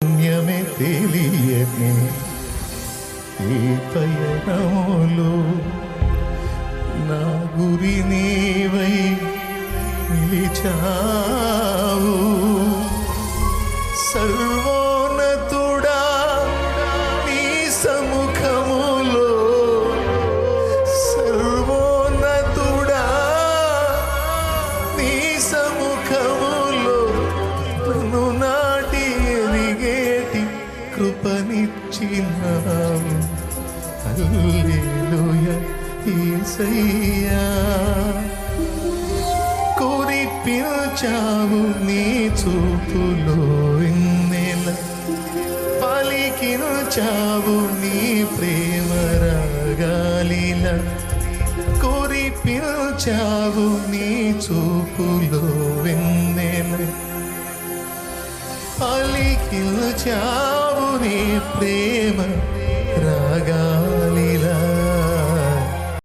పుణ్యమే తెలియని ఈ పయనములు నా గురి నీవై నిలిచావు. సర్వోన్నతుడా నీ సముఖములో సర్వోన్నతుడా నీ సముఖములో కృపనిచ్చినావు హల్లెలూయ యేసయ్యా కోరి పిలిచావు నీ చూపులో ఎన్నెల పలికించావు నీ ప్రేమ రాగాలిల కోరి పిలిచావు నీ చూపులో వెన్నెల. పలికించావు నీ ప్రేమ రాగా